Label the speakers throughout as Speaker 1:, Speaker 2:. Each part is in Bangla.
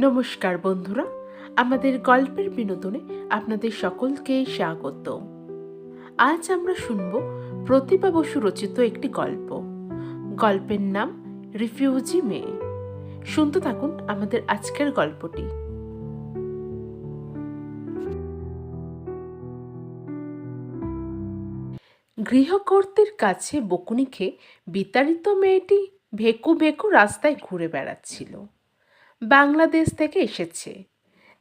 Speaker 1: নমস্কার বন্ধুরা, আমাদের গল্পের বিনোদনে আপনাদের সকলকে স্বাগত। আজ আমরা শুনব প্রতিভা বসু রচিত একটি গল্প। গল্পের নাম রিফিউজি মেয়ে। শুনতে থাকুন আমাদের আজকের গল্পটি। গৃহকর্তীর কাছে বকুনি খেয়ে বিতাড়িত মেয়েটি ভেকু ভেকু রাস্তায় ঘুরে বেড়াচ্ছিল। বাংলাদেশ থেকে এসেছে।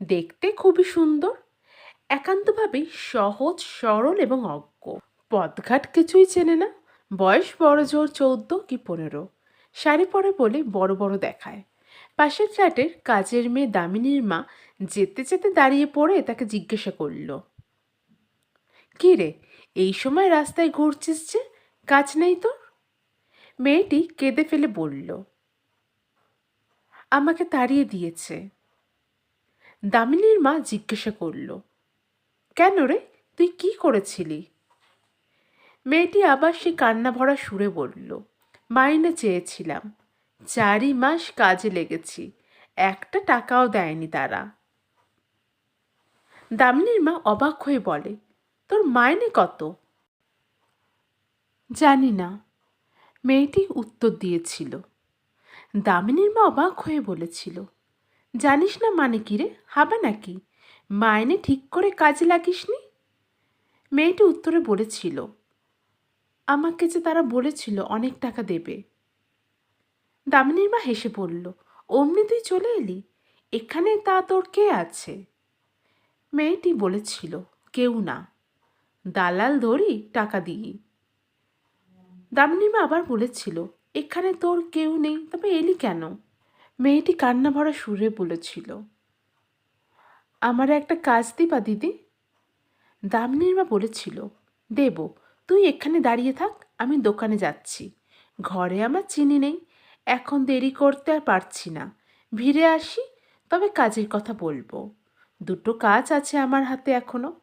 Speaker 1: দেখতে খুবই সুন্দর, একান্তভাবেই সহজ, সরল এবং অজ্ঞ। পদঘাট কিছুই চেনে না, বয়স বড় জোর চৌদ্দ কি পনেরো। শাড়ি পরে বলে বড় বড় দেখায়। পাশের ফ্ল্যাটের কাজের মেয়ে দামিনীর মা যেতে যেতে দাঁড়িয়ে পড়ে তাকে জিজ্ঞাসা করল, কী রে, এই সময় রাস্তায় ঘুরছিস যে? কাজ নেই তোর? মেয়েটি কেঁদে ফেলে বলল আমাকে তাড়িয়ে দিয়েছে। দামিনীর মা জিজ্ঞাসা করল, কেন রে? তুই কি করেছিলি? মেয়েটি আবার সে কান্না ভরা সুরে বলল, মাইনে চেয়েছিলাম। চারই মাস কাজে লেগেছি, একটা টাকাও দেয়নি তারা। দামিনীর মা অবাক হয়ে বলে, তোর মাইনে কত? জানি না। মেয়েটি উত্তর দিয়েছিল দামিনীর মা অবাক হয়ে বলেছিল, জানিস না মানে কি রে, হাবা নাকি? মাইনে ঠিক করে কাজে লাগিসনি? মেয়েটি উত্তরে বলেছিল, আমাকে যে তারা বলেছিল অনেক টাকা দেবে। দামিনীর মা হেসে বলল অমনি তুই চলে এলি? এখানে তা তোর কে আছে? মেয়েটি বলেছিল, কেউ না। দালাল ধরি, টাকা দিই। দামিনীর মা আবার বলেছিল এখানে তোর কেউ নেই, তবে এলি কেন? মেয়েটি কান্না ভরা সুরে বলেছিল। আমার একটা কাজ দিবা, দিদি? দামিনীর মা বলেছিল, দেব, তুই এখানে দাঁড়িয়ে থাক, আমি দোকানে যাচ্ছি। ঘরে আমার চিনি নেই, এখন দেরি করতে আর পারছি না। ভিড়ে আসি, তবে কাজের কথা বলব। দুটো কাজ আছে আমার হাতে এখনও।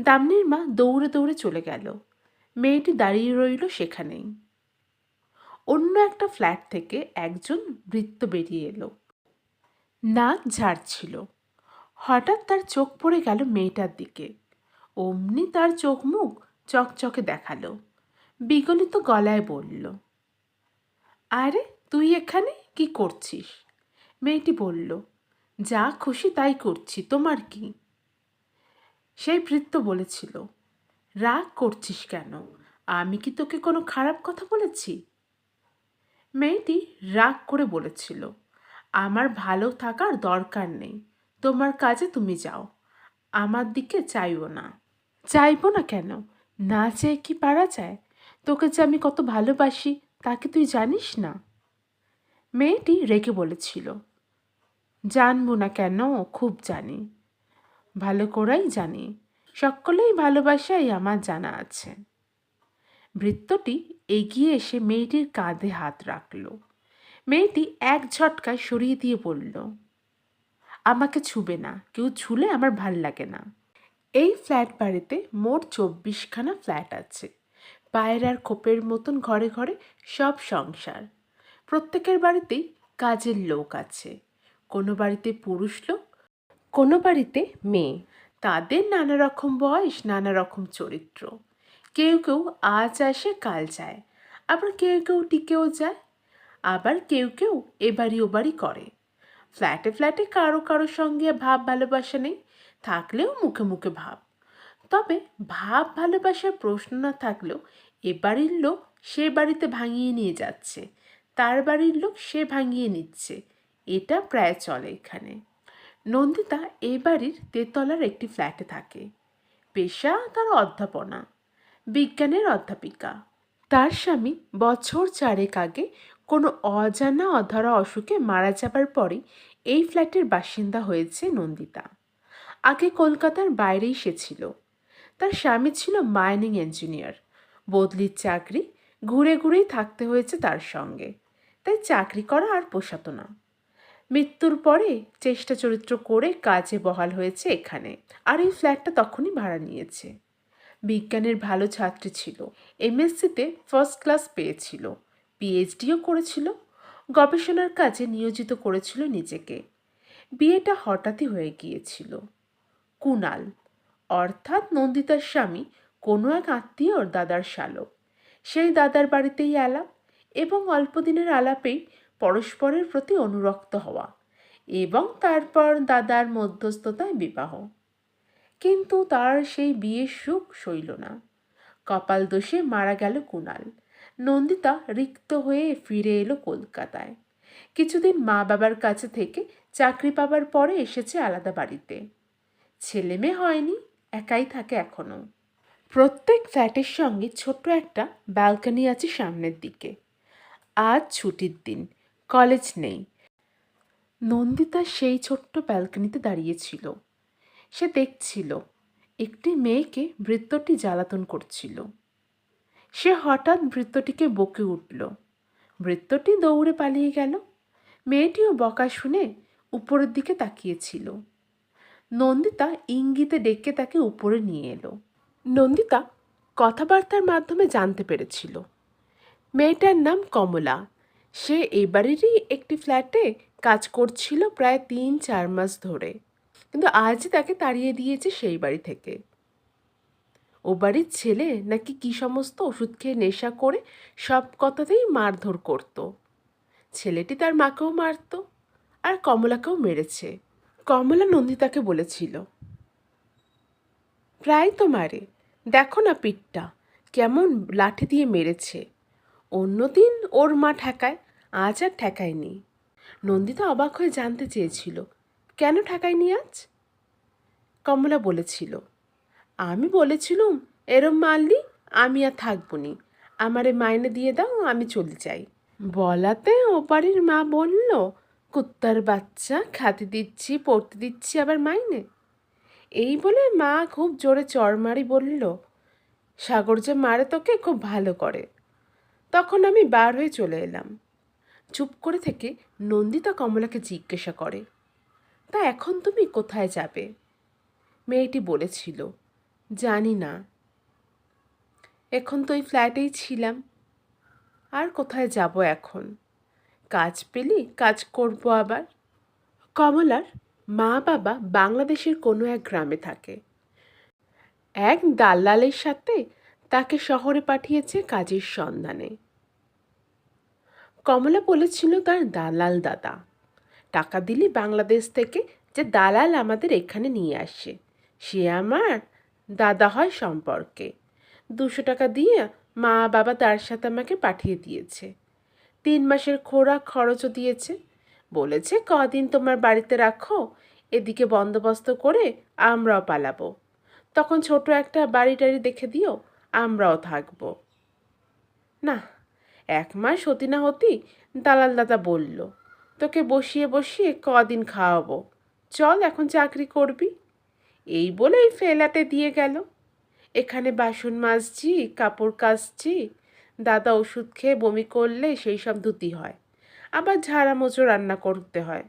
Speaker 1: দামনির মা দৌড়ে দৌড়ে চলে গেল। মেয়েটি দাঁড়িয়ে রইল সেখানেই। অন্য একটা ফ্ল্যাট থেকে একজন বৃত্ত বেরিয়ে এলো। নাক ঝাড়ছিল। হঠাৎ তার চোখ পড়ে গেল মেয়েটার দিকে। অমনি তার চোখ মুখ চকচকে দেখাল। বিগলিত গলায় বলল, আরে, তুই এখানে? কি করছিস? মেয়েটি বলল, যা খুশি তাই করছি। তোমার কি? সেই বৃত্ত বলেছিল, রাগ করছিস কেন? আমি কি তোকে কোনো খারাপ কথা বলেছি? মেয়েটি রাগ করে বলেছিল, আমার ভালো থাকার দরকার নেই। তোমার কাজে তুমি যাও। আমার দিকে চাইও না। চাইব না কেন? না চেয়ে কি পারা যায়? তোকে যে আমি কত ভালোবাসি তাকে তুই জানিস না? মেয়েটি রেগে বলেছিল, জানব না কেন? খুব জানি। ভালো করেই জানি। সকলেই ভালোবাসাই আমার জানা আছে। বৃত্তটি এগিয়ে এসে মেয়েটির কাঁধে হাত রাখল। মেয়েটি এক ঝটকায় সরিয়ে দিয়ে বলল, আমাকে ছুবে না, কেউ ছুলে আমার ভালো লাগে না। এই ফ্ল্যাট বাড়িতে মোট চব্বিশখানা ফ্ল্যাট আছে। পায়রার খোপের মতন ঘরে ঘরে সব সংসার। প্রত্যেকের বাড়িতেই কাজের লোক আছে। কোনো বাড়িতে পুরুষ লোক, কোনো বাড়িতে মেয়ে। তাদের নানা রকম বয়স, নানা রকম চরিত্র। কেউ কেউ আজ আসে, কাল যায়। আবার কেউ কেউ টিকেও যায়। আবার কেউ কেউ এবারই ওবারই করে। ফ্ল্যাটে ফ্ল্যাটে কারও কারও সঙ্গে ভাব ভালোবাসা নেই, থাকলেও মুখে মুখে ভাব। তবে ভাব ভালোবাসার প্রশ্ন না থাকলেও এ বাড়ির লোক সে বাড়িতে ভাঙিয়ে নিয়ে যাচ্ছে, তার বাড়ির লোক সে ভাঙিয়ে নিচ্ছে, এটা প্রায় চলে এখানে। নন্দিতা এ বাড়ির তেতলার একটি ফ্ল্যাটে থাকে। পেশা তার অধ্যাপনা। বিজ্ঞানের অধ্যাপিকা। তার স্বামী বছর চারেক আগে কোনো অজানা অধরা অসুখে মারা যাবার পরেই এই ফ্ল্যাটের বাসিন্দা হয়েছে নন্দিতা। আগে কলকাতার বাইরেই সে ছিল। তার স্বামী ছিল মাইনিং ইঞ্জিনিয়ার। বদলির চাকরি ঘুরে ঘুরেই থাকতে হয়েছে তার সঙ্গে। তাই চাকরি করা আর পোষাতো না। মৃত্যুর পরে চেষ্টা চরিত্র করে কাজে বহাল হয়েছে এখানে। আর এই ফ্ল্যাটটা তখনই ভাড়া নিয়েছে। বিজ্ঞানের ভালো ছাত্রী ছিল। এমএসসিতে ফার্স্ট ক্লাস পেয়েছিল। পিএইচডিও করেছিল। গবেষণার কাজে নিয়োজিত করেছিল নিজেকে। বিয়েটা হঠাৎই হয়ে গিয়েছিল। কুনাল, অর্থাৎ নন্দিতার স্বামী, কোনো এক আত্মীয়র দাদার শালক। সেই দাদার বাড়িতেই আলাপ এবং অল্পদিনের আলাপেই পরস্পরের প্রতি অনুরক্ত হওয়া এবং তারপর দাদার মধ্যস্থতায় বিবাহ। কিন্তু তার সেই বিয়ের সুখ সইল না। কপাল দোষে মারা গেল কুণাল। নন্দিতা রিক্ত হয়ে ফিরে এলো কলকাতায়। কিছুদিন মা বাবার কাছে থেকে চাকরি পাবার পরে এসেছে আলাদা বাড়িতে। ছেলে মেয়ে হয়নি, একাই থাকে এখনও প্রত্যেক ফ্ল্যাটের সঙ্গে ছোট্ট একটা ব্যালকনি আছে সামনের দিকে। আজ ছুটির দিন, কলেজ নেই। নন্দিতা সেই ছোট্ট ব্যালকনিতে দাঁড়িয়েছিল সে দেখছিল, একটি মেয়েকে বৃত্তটি জ্বালাতন করছিল। সে হঠাৎ বৃত্তটিকে বকে উঠল। বৃত্তটি দৌড়ে পালিয়ে গেল। মেয়েটিও বকা শুনে উপরের দিকে তাকিয়েছিল। নন্দিতা ইঙ্গিতে ডেকে তাকে উপরে নিয়ে এলো। নন্দিতা কথাবার্তার মাধ্যমে জানতে পেরেছিল। মেয়েটার নাম কমলা। সে এবারেরই একটি ফ্ল্যাটে কাজ করছিল প্রায় তিন চার মাস ধরে। কিন্তু আজই তাকে তাড়িয়ে দিয়েছে সেই বাড়ি থেকে। ও বাড়ির ছেলে নাকি কি সমস্ত ওষুধ খেয়ে নেশা করে সব কথাতেই মারধর করত। ছেলেটি তার মাকেও মারত আর কমলাকেও মেরেছে। কমলা নন্দিতাকে বলেছিল, প্রায় তো মারে দেখো না পিঠটা, কেমন লাঠি দিয়ে মেরেছে। অন্যদিন ওর মা ঠেকায়, আজ আর ঠেকায়নি। নন্দিতা অবাক হয়ে জানতে চেয়েছিল কেন ঠেকায়নি আজ? কমলা বলেছিল, আমি বলেছিলুম, এরম মারলি আমি আর থাকব নি আমারে মাইনে দিয়ে দাও, আমি চলে যাই। বলাতে ও বাড়ির মা বলল, কুত্তার বাচ্চা, খাতে দিচ্ছি, পড়তে দিচ্ছি আবার মাইনে? এই বলে মা খুব জোরে চড়মারি বলল, সাগর যে মারে তোকে খুব ভালো করে। তখন আমি বার হয়ে চলে এলাম। চুপ করে থেকে নন্দিতা কমলাকে জিজ্ঞাসা করে তা এখন তুমি কোথায় যাবে? মেয়েটি বলেছিল, জানি না। এখন তো ওই ফ্ল্যাটেই ছিলাম। আর কোথায় যাব এখন? কাজ পেলি কাজ করব আবার? কমলার মা বাবা বাংলাদেশের কোনো এক গ্রামে থাকে। এক দালালের সাথে তাকে শহরে পাঠিয়েছে কাজের সন্ধানে। কমলা বলেছিল তার দালাল দাদা। টাকা দিলে বাংলাদেশ থেকে যে দালাল আমাদের এখানে নিয়ে আসে। সে আমার দাদা হয় সম্পর্কে। দুশো টাকা দিয়ে মা বাবা তার সাথে আমাকে পাঠিয়ে দিয়েছে। তিন মাসের খোরাক খরচও দিয়েছে। বলেছে, কদিন তোমার বাড়িতে রাখো, এদিকে বন্দোবস্ত করে আমরাও পালাবো। তখন ছোট একটা বাড়ি টাড়ি দেখে দিও, আমরাও থাকব। না, এক মাস হতি না হতি দালাল দাদা বলল তোকে বসিয়ে বসিয়ে কদিন খাওয়াবো। চল এখন চাকরি করবি। এই বলেই ফেলাতে দিয়ে গেল। এখানে বাসন মাজছি, কাপড় কাচছি, দাদা ওষুধ খেয়ে বমি করলে সেই সব ধুতি হয়। আবার ঝাড়া মোচো রান্না করতে হয়।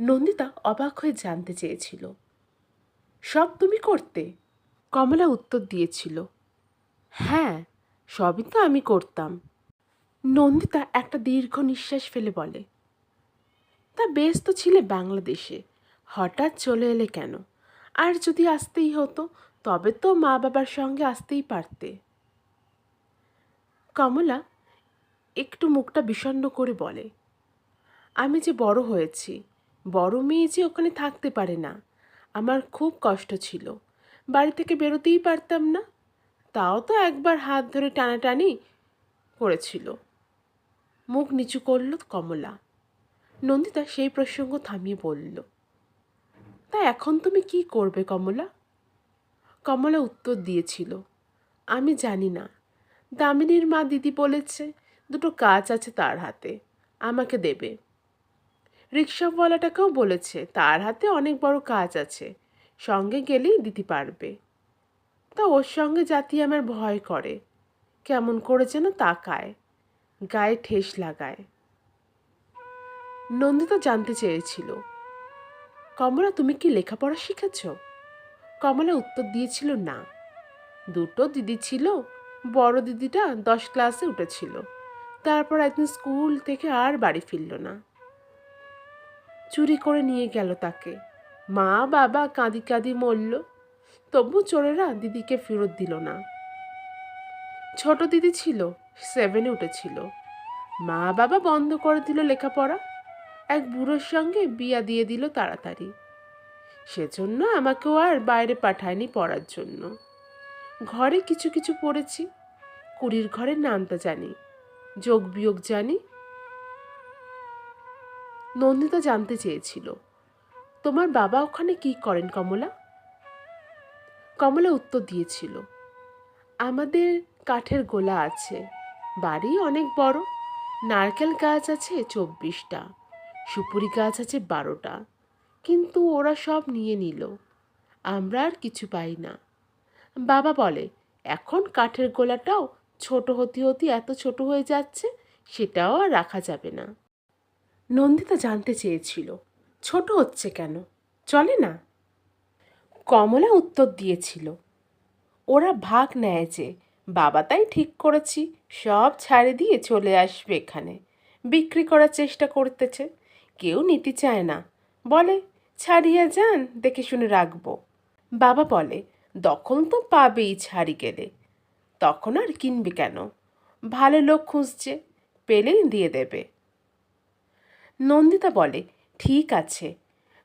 Speaker 1: নন্দিতা অবাক হয়ে জানতে চেয়েছিল। সব তুমি করতে? কমলা উত্তর দিয়েছিল। হ্যাঁ সবই তো আমি করতাম। নন্দিতা একটা দীর্ঘ নিঃশ্বাস ফেলে বলে, তা বেশ তো ছিলে বাংলাদেশে, হঠাৎ চলে এলে কেন? আর যদি আসতেই হতো, তবে তো মা বাবার সঙ্গে আসতেই পারতে কমলা একটু মুখটা বিষণ্ণ করে বলে, আমি যে বড় হয়েছি, বড় মেয়ে যে ওখানে থাকতে পারে না, আমার খুব কষ্ট ছিল। বাড়ি থেকে বেরোতেই পারতাম না। তাও তো একবার হাত ধরে টানাটানি করেছিল। মুখ নিচু করল কমলা। নন্দিতা সেই প্রসঙ্গ থামিয়ে বলল, তা এখন তুমি কি করবে কমলা? কমলা উত্তর দিয়েছিল, আমি জানি না। দামিনীর মা দিদি বলেছে, দুটো কাজ আছে তার হাতে, আমাকে দেবে। রিক্সাওয়ালাটাকেও বলেছে, তার হাতে অনেক বড় কাজ আছে, সঙ্গে গেলেই দিতে পারবে। তা ওর সঙ্গে জাতি আমার ভয় করে, কেমন করে যেন তাকায়। গায়ে ঠেস লাগায়। নন্দিতা জানতে চেয়েছিল, কমলা, তুমি কি লেখাপড়া শিখেছ? কমলা উত্তর দিয়েছিল, না। দুটো দিদি ছিল, বড় দিদিটা দশ ক্লাসে উঠেছিল। তারপর একদিন স্কুল থেকে আর বাড়ি ফিরল না। চুরি করে নিয়ে গেল তাকে। মা, বাবা কাঁদি কাঁদি মরল, তবু চোরেরা দিদিকে ফেরত দিল না। ছোট দিদি ছিল সেভেনে উঠেছিল। মা বাবা বন্ধ করে দিল লেখাপড়া। এক বুড়োর সঙ্গে বিয়া দিয়ে দিল তাড়াতাড়ি। সেজন্য আমাকেও আর বাইরে পাঠায়নি পড়ার জন্য। ঘরে কিছু কিছু পড়েছি। কুড়ির ঘরের নামটা জানি, যোগ বিয়োগ জানি। নন্দিতা জানতে চেয়েছিল, তোমার বাবা ওখানে কি করেন কমলা? কমলা উত্তর দিয়েছিল, আমাদের কাঠের গোলা আছে। বাড়ি অনেক বড়। নারকেল গাছ আছে চব্বিশটা, সুপুরি গাছ আছে বারোটা। কিন্তু ওরা সব নিয়ে নিল। আমরা আর কিছু পাই না। বাবা বলে, এখন কাঠের গোলাটাও ছোট হতে হতে এত ছোট হয়ে যাচ্ছে, সেটাও আর রাখা যাবে না। নন্দিতা জানতে চেয়েছিল, ছোট হচ্ছে কেন? চলে না? কমলা উত্তর দিয়েছিল, ওরা ভাগ নেয় যে বাবা তাই ঠিক করেছি, সব ছাড়ে দিয়ে চলে আসবে এখানে। বিক্রি করার চেষ্টা করতেছে, কেউ নিতে চায় না। বলে, ছাড়িয়ে যান, দেখে শুনে রাখব। বাবা বলে, দখল তো পাবেই ছাড়ি গেলে। তখন আর কিনবে কেন? ভালো লোক খুঁজছে, পেলেই দিয়ে দেবে। নন্দিতা বলে, ঠিক আছে,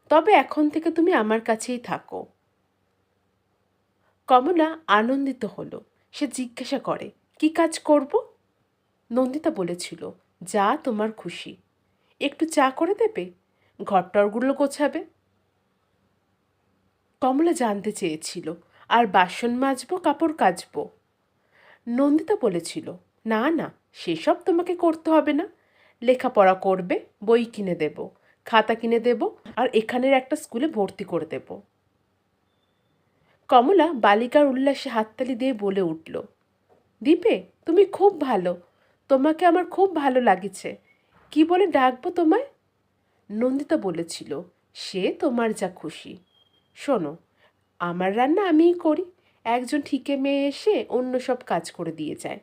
Speaker 1: তবে এখন থেকে তুমি আমার কাছেই থাকো। কমলা আনন্দিত হলো। সে জিজ্ঞাসা করে, কি কাজ করব? নন্দিতা বলেছিল, যা তোমার খুশি। একটু চা করে দেবে? ঘরটরগুলো গোছাবে? কমলা জানতে চেয়েছিল, আর বাসন মাজবো, কাপড় কাচবো? নন্দিতা বলেছিল, না না, সেসব তোমাকে করতে হবে না। লেখাপড়া করবে, বই কিনে দেব, খাতা কিনে দেব, আর এখানের একটা স্কুলে ভর্তি করে দেব। কমলা বালিকার উল্লাসে হাততালি দিয়ে বলে উঠল, দীপে, তুমি খুব ভালো। তোমাকে আমার খুব ভালো লাগিছে। কি বলে ডাকবো তোমায়? নন্দিতা বলেছিল, সে তোমার যা খুশি। শোনো, আমার রান্না আমিই করি। একজন ঠিকে মেয়ে এসে অন্য সব কাজ করে দিয়ে যায়।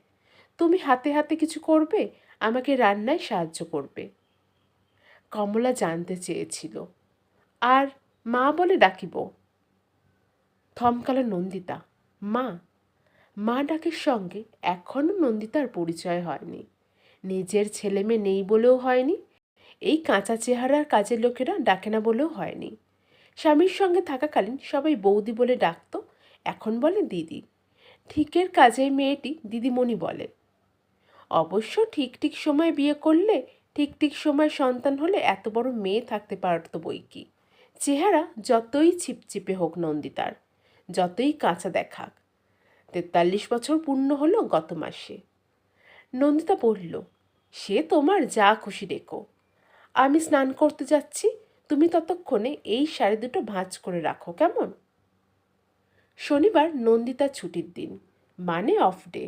Speaker 1: তুমি হাতে হাতে কিছু করবে, আমাকে রান্নায় সাহায্য করবে। কমলা জানতে চেয়েছিল, আর মা বলে ডাকিব? থমকালো নন্দিতা। মা মা ডাকের সঙ্গে এখনও নন্দিতার পরিচয় হয়নি। নিজের ছেলে মেয়ে নেই বলেও হয়নি। এই কাঁচা চেহারার কাজের লোকেরা ডাকে না বলেও হয়নি। স্বামীর সঙ্গে থাকাকালীন সবাই বৌদি বলে ডাকত, এখন বলে দিদি। ঠিকের কাজে মেয়েটি দিদিমণি বলে। অবশ্য ঠিক ঠিক সময় বিয়ে করলে ঠিক ঠিক সময় সন্তান হলে এত বড় মেয়ে থাকতে পারত বই কি? চেহারা যতই ছিপচিপে হোক নন্দিতার। যতই কাঁচা দেখাক। তেতাল্লিশ বছর পূর্ণ হলো গত মাসে। নন্দিতা বলল, সে তোমার যা খুশি রেখো আমি স্নান করতে যাচ্ছি, তুমি ততক্ষণে এই শাড়ি দুটো ভাঁজ করে রাখো, কেমন? শনিবার নন্দিতা ছুটির দিন মানে অফ ডে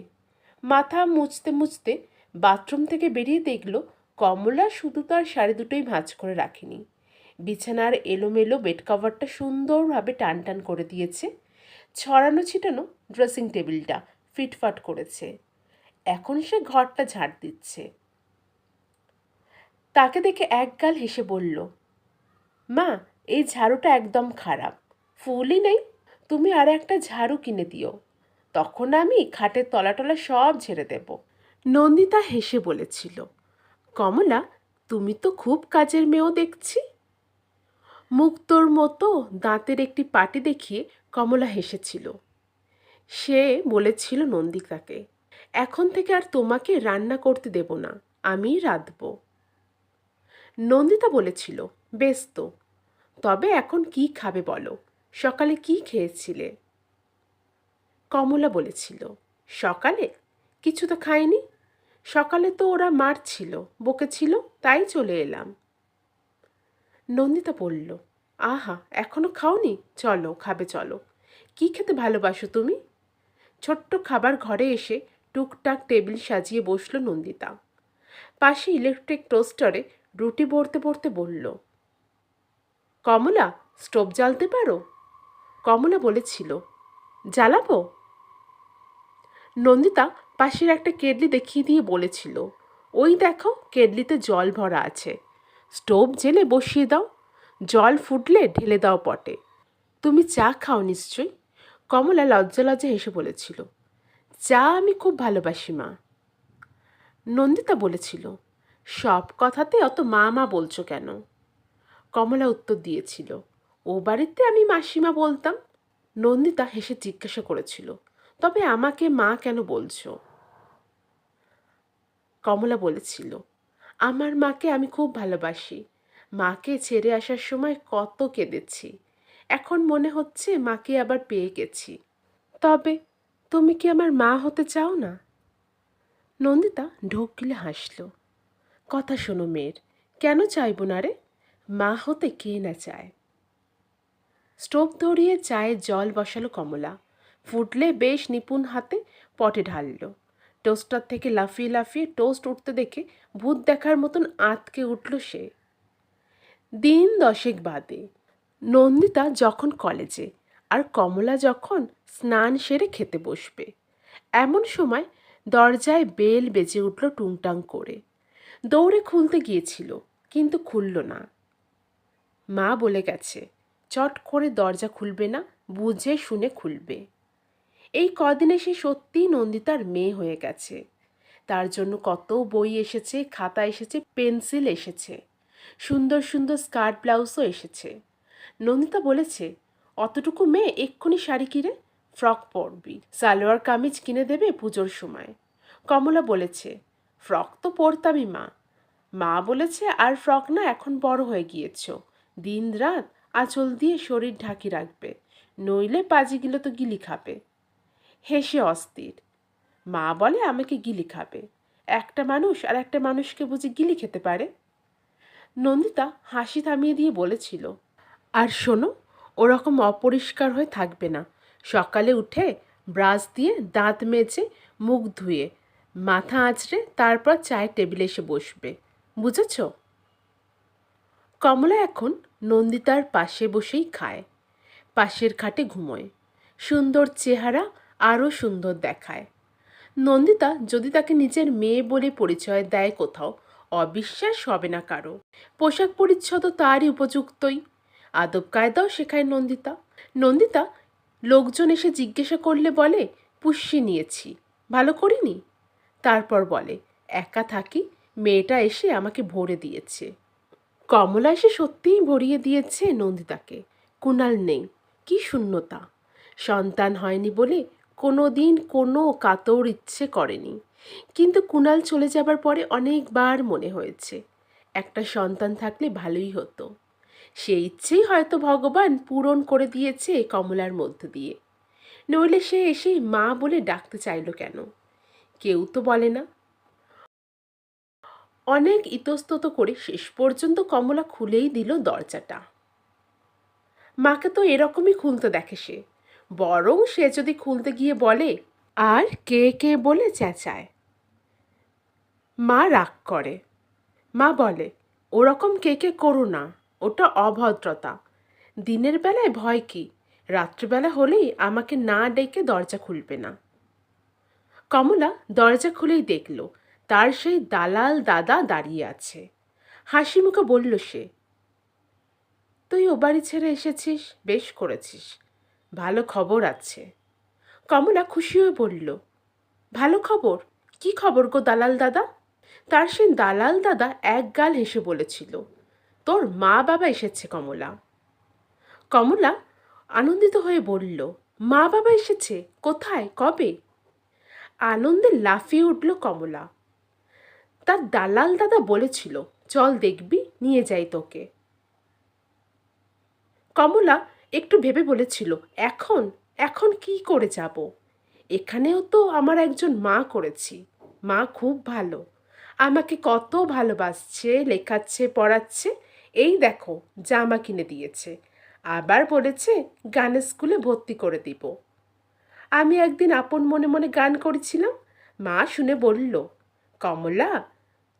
Speaker 1: মাথা মুছতে মুছতে বাথরুম থেকে বেরিয়ে দেখল, কমলা শুধু তার শাড়ি দুটোই ভাঁজ করে রাখেনি। বিছানার এলোমেলো বেড কভারটা সুন্দরভাবে টান টান করে দিয়েছে। ছড়ানো ছিটানো ড্রেসিং টেবিলটা ফিটফাট করেছে। এখন সে ঘরটা ঝাড় দিচ্ছে। তাকে দেখে একগাল হেসে বলল, মা, এই ঝাড়ুটা একদম খারাপ। ফুলই নেই। তুমি আর একটা ঝাড়ু কিনে দিও। তখন আমি খাটের তলাটলা সব ঝেড়ে দেব। নন্দিতা হেসে বলেছিল, কমলা, তুমি তো খুব কাজের মেয়েও দেখছি। মুক্তোর মতো দাঁতের একটি পাটি দেখিয়ে কমলা হেসেছিল। সে বলেছিল নন্দিতাকে, এখন থেকে আর তোমাকে রান্না করতে দেব না, আমি রাঁধব। নন্দিতা বলেছিল, বেশ তো, তবে এখন কি খাবে বলো, সকালে কি খেয়েছিলে? কমলা বলেছিল, সকালে? কিছু তো খাইনি, সকালে তো ওরা মারছিল, বকেছিল, তাই চলে এলাম। নন্দিতা বলল আহা, এখনও খাওনি? চলো, খাবে, চলো। কি খেতে ভালোবাসো তুমি? ছোট্ট খাবার ঘরে এসে টুকটাক টেবিল সাজিয়ে বসল নন্দিতা। পাশে ইলেকট্রিক টোস্টারে রুটি ভরতে ভরতে বলল, কমলা স্টোভ জ্বালতে পারো? কমলা বলেছিল, জ্বালাবো? নন্দিতা পাশের একটা কেডলি দেখিয়ে দিয়ে বলেছিল, ওই দেখো কেডলিতে জল ভরা আছে। স্টোভ জেলে বসিয়ে দাও জল ফুটলে ঢেলে দাও পটে। তুমি চা খাও নিশ্চয়ই? কমলা লজ্জা লজ্জা হেসে বলেছিল। চা আমি খুব ভালোবাসি, মা। নন্দিতা বলেছিল, সব কথাতে অত মা মা বলছো কেন? কমলা উত্তর দিয়েছিল, ও বাড়িতে আমি মাসিমা বলতাম। নন্দিতা হেসে জিজ্ঞাসা করেছিল, তবে আমাকে মা কেন বলছো? কমলা বলেছিল, আমার মাকে আমি খুব ভালোবাসি মাকে ছেড়ে আসার সময় কত কেঁদেছি। এখন মনে হচ্ছে মাকে আবার পেয়ে গেছি। তবে তুমি কি আমার মা হতে চাও না? নন্দিতা ঢোক গিলে হাসল। কথা শোনো মেয়ের, কেন চাইব না রে? মা হতে কে না চায়? স্টোভ ধরিয়ে চায়ে জল বসালো কমলা। ফুটলে বেশ নিপুণ হাতে পটে ঢাললো। টোস্টার থেকে লাফিয়ে লাফিয়ে টোস্ট উঠতে দেখে ভূত দেখার মতন আতকে উঠল সে। দিন দশেক বাদে। নন্দিতা যখন কলেজে আর কমলা যখন স্নান সেরে খেতে বসবে, এমন সময় দরজায় বেল বেজে উঠল টুংটাং করে। দৌড়ে খুলতে গিয়েছিল, কিন্তু খুলল না। মা বলে গেছে, চট করে দরজা খুলবে না, বুঝে শুনে খুলবে। এই কদিনে সে সত্যিই নন্দিতার মেয়ে হয়ে গেছে। তার জন্য কত বই এসেছে, খাতা এসেছে, পেন্সিল এসেছে। সুন্দর সুন্দর স্কার্ট ব্লাউজও এসেছে। নন্দিতা বলেছে, অতটুকু মেয়ে এক্ষুনি শাড়ি কিনে ফ্রক পরবি। সালোয়ার কামিজ কিনে দেবে পুজোর সময়। কমলা বলেছে, ফ্রক তো পরতামই মা। মা বলেছে, আর ফ্রক না এখন বড় হয়ে গিয়েছ। দিন রাত আঁচল দিয়ে শরীর ঢাকি রাখবে। নইলে পাজিগুলো তো গিলি খাবে। হেসে অস্থির। মা বলে, আমাকে গিলি খাবে। একটা মানুষ আর একটা মানুষকে বুঝি গিলি খেতে পারে? নন্দিতা হাসি থামিয়ে দিয়ে বলেছিল, আর শোনো, ওরকম অপরিষ্কার হয়ে থাকবে না। সকালে উঠে ব্রাশ দিয়ে দাঁত মেজে মুখ ধুয়ে মাথা আঁচড়ে তারপর চায়ের টেবিলে এসে বসবে। বুঝেছ? কমলা এখন নন্দিতার পাশে বসেই খায়। পাশের খাটে ঘুমোয়। সুন্দর চেহারা আরও সুন্দর দেখায়। নন্দিতা যদি তাকে নিজের মেয়ে বলে পরিচয় দেয় কোথাও অবিশ্বাস হবে না কারও। পোশাক পরিচ্ছদ তারই উপযুক্তই। আদব কায়দাও শেখায় নন্দিতা। নন্দিতা, লোকজন এসে জিজ্ঞাসা করলে বলে পুষ্যি নিয়েছি। ভালো করিনি? তারপর বলে, একা থাকি, মেয়েটা এসে আমাকে ভরে দিয়েছে। কমলা এসে সত্যিই ভরিয়ে দিয়েছে নন্দিতাকে। কুণাল নেই। কি শূন্যতা। সন্তান হয়নি বলে কোনো দিন কোনো কাতর ইচ্ছে করেনি। কিন্তু কুণাল চলে যাবার পরে অনেকবার মনে হয়েছে, একটা সন্তান থাকলে ভালোই হতো। সেই ইচ্ছেই হয়তো ভগবান পূরণ করে দিয়েছে কমলার মধ্য দিয়ে। নইলে সে এসেই মা বলে ডাকতে চাইল কেন? কেউ তো বলে না। অনেক ইতস্তত করে শেষ পর্যন্ত কমলা খুলেই দিল দরজাটা। মাকে তো এরকমই খুলতে দেখে সে। বরং সে যদি খুলতে গিয়ে বলে আর কে কে বলে চেঁচায়? মা রাগ করে। মা বলে, ওরকম কে কে করো না, ওটা অভদ্রতা। দিনের বেলায় ভয় কি? রাত্রিবেলা হলেই আমাকে না ডেকে দরজা খুলবে না। কমলা দরজা খুলেই দেখল, তার সেই দালাল দাদা দাঁড়িয়ে আছে। হাসি মুখে বলল সে, তুই ও বাড়ি ছেড়ে এসেছিস, বেশ করেছিস। ভালো খবর আছে। কমলা খুশি হয়ে বলল, ভালো খবর? কি খবর গো দালাল দাদা? তার সে দালাল দাদা এক গাল হেসে বলেছিল, তোর মা বাবা এসেছে কমলা। কমলা আনন্দিত হয়ে বলল, মা বাবা এসেছে? কোথায়? কবে? আনন্দে লাফিয়ে উঠল কমলা। তার দালাল দাদা বলেছিল, চল দেখবি, নিয়ে যাই তোকে। কমলা একটু ভেবে বলেছিল, এখন? এখন কি করে যাব? এখানেও তো আমার একজন মা করেছি। মা খুব ভালো। আমাকে কত ভালোবাসছে, লেখাচ্ছে, পড়াচ্ছে। এই দেখো, জামা কিনে দিয়েছে। আবার বলেছে, গানের স্কুলে ভর্তি করে দিব। আমি একদিন আপন মনে মনে গান করেছিলাম। মা শুনে বলল, কমলা,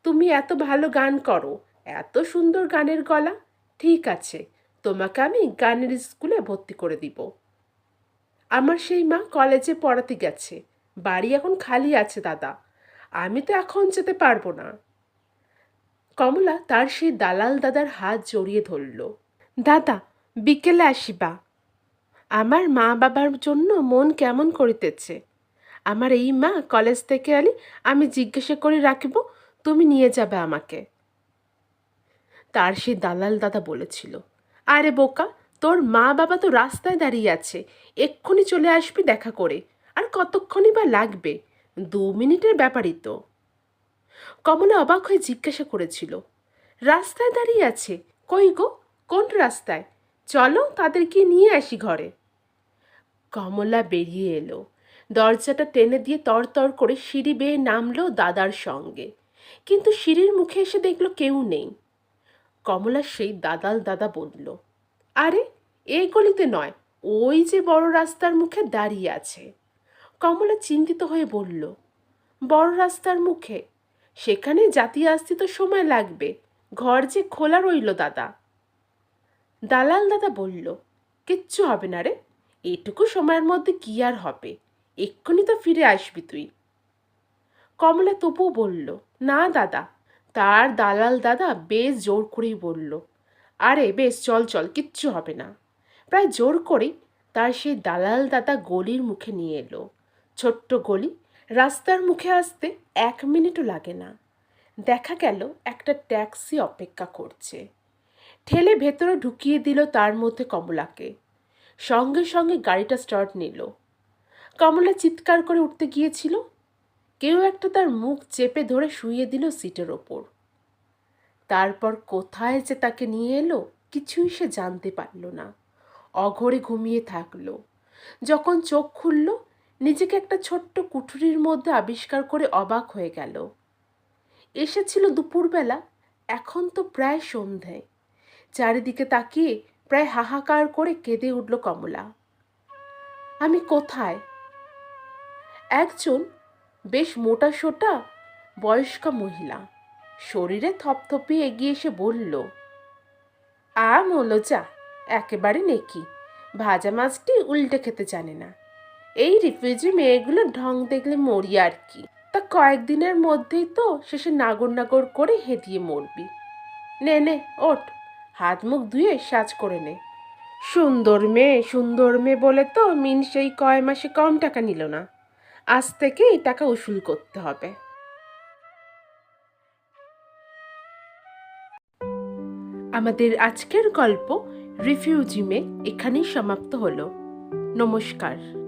Speaker 1: তুমি এত ভালো গান করো। এত সুন্দর গানের গলা। ঠিক আছে, তোমাকে আমি গানের স্কুলে ভর্তি করে দিব। আমার সেই মা কলেজে পড়াতে গেছে। বাড়ি এখন খালি আছে, দাদা। আমি তো এখন যেতে পারব না। কমলা তার সেই দালাল দাদার হাত জড়িয়ে ধরল। দাদা, বিকেলে আসিবা। আমার মা বাবার জন্য মন কেমন করিতেছে? আমার এই মা কলেজ থেকে আলি আমি জিজ্ঞাসা করে রাখিব, তুমি নিয়ে যাবে আমাকে। তার সেই দালাল দাদা বলেছিল, আরে বোকা তোর মা বাবা তো রাস্তায় দাঁড়িয়ে আছে। এক্ষুনি চলে আসবি দেখা করে। আর কতক্ষণই বা লাগবে? দু মিনিটের ব্যাপারই তো। কমলা অবাক হয়ে জিজ্ঞাসা করেছিল, রাস্তায় দাঁড়িয়ে আছে? কই গো? কোন রাস্তায়? চলো তাদেরকে নিয়ে আসি ঘরে। কমলা বেরিয়ে এলো। দরজাটা টেনে দিয়ে তরতর করে সিঁড়ি বেয়ে নামলো দাদার সঙ্গে। কিন্তু সিঁড়ির মুখে এসে দেখল কেউ নেই। কমলা সেই দাদাল দাদা বলল আরে, এই গলিতে নয়, ওই যে বড় রাস্তার মুখে দাঁড়িয়ে আছে। কমলা চিন্তিত হয়ে বলল, বড় রাস্তার মুখে? সেখানে জাতি আসতে তো সময় লাগবে। ঘর যে খোলা রইল, দাদা। দালাল দাদা বলল, কিচ্ছু হবে না রে, এটুকু সময়ের মধ্যে কি আর হবে? এক্ষুনি তো ফিরে আসবি তুই। কমলা তবুও বলল, না, দাদা। তার দালাল দাদা বেশ জোর করেই বলল আরে বেশ, চল চল, কিচ্ছু হবে না। প্রায় জোর করেই তার সেই দালাল দাদা গলির মুখে নিয়ে এলো। ছোট্ট গলি রাস্তার মুখে আসতে এক মিনিটও লাগে না। দেখা গেল একটা ট্যাক্সি অপেক্ষা করছে। ঠেলে ভেতরে ঢুকিয়ে দিল তার মধ্যে কমলাকে। সঙ্গে সঙ্গে গাড়িটা স্টার্ট নিল। কমলা চিৎকার করে উঠতে গিয়েছিল। কেউ একটা তার মুখ চেপে ধরে শুইয়ে দিল সিটের ওপর। তারপর কোথায় যে তাকে নিয়ে এলো, কিছুই সে জানতে পারল না। অঘরে ঘুমিয়ে থাকল। যখন চোখ খুলল, নিজেকে একটা ছোট্ট কুঠুরির মধ্যে আবিষ্কার করে অবাক হয়ে গেল। এসেছিল দুপুরবেলা, এখন তো প্রায় সন্ধে। চারিদিকে তাকিয়ে প্রায় হাহাকার করে কেঁদে উঠল কমলা। আমি কোথায়? একজন বেশ মোটা, সোটা, বয়স্কা মহিলা। শরীরে থপথপিয়ে এগিয়ে এসে বলল, আ মলো যা একেবারে নেকি। ভাজা মাছটি উল্টে খেতে জানে না। এই রিফিউজি মেয়েগুলো ঢং দেখলে মরি আর কি। তা কয়েকদিনের মধ্যেই তো শেষে নাগর নাগর করে হেঁটিয়ে মরবি। নে নে, ওঠ। হাত মুখ ধুয়ে সাজ করে নে। সুন্দর মেয়ে সুন্দর মেয়ে বলে তো মিন সেই কয় মাসে কম টাকা নিল না। আজ থেকে এই টাকা উসুল করতে হবে। আমাদের আজকের গল্প রিফিউজি মে এখানেই সমাপ্ত হলো। নমস্কার।